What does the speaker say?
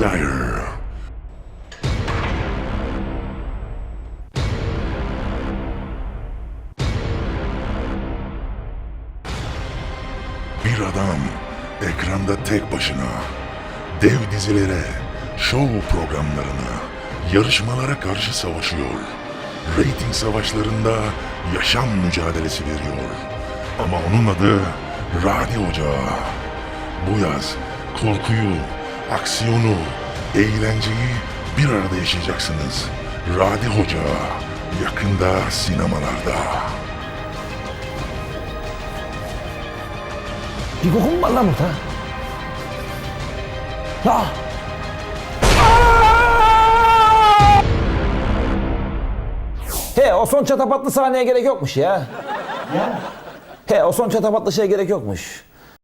desire. Bir adam ekranda tek başına dev dizilere, şov programlarına, yarışmalara karşı savaşıyor. Rating savaşlarında yaşam mücadelesi veriyor. Ama onun adı Radi Hoca. Bu yaz korkuyu, aksiyonu, eğlenceyi bir arada yaşayacaksınız. Radi Hoca yakında sinemalarda. Bir koku mu var lan burada? Ya! He o son çatapatlı sahneye gerek yokmuş ya. He o son çatapatlı şeye gerek yokmuş.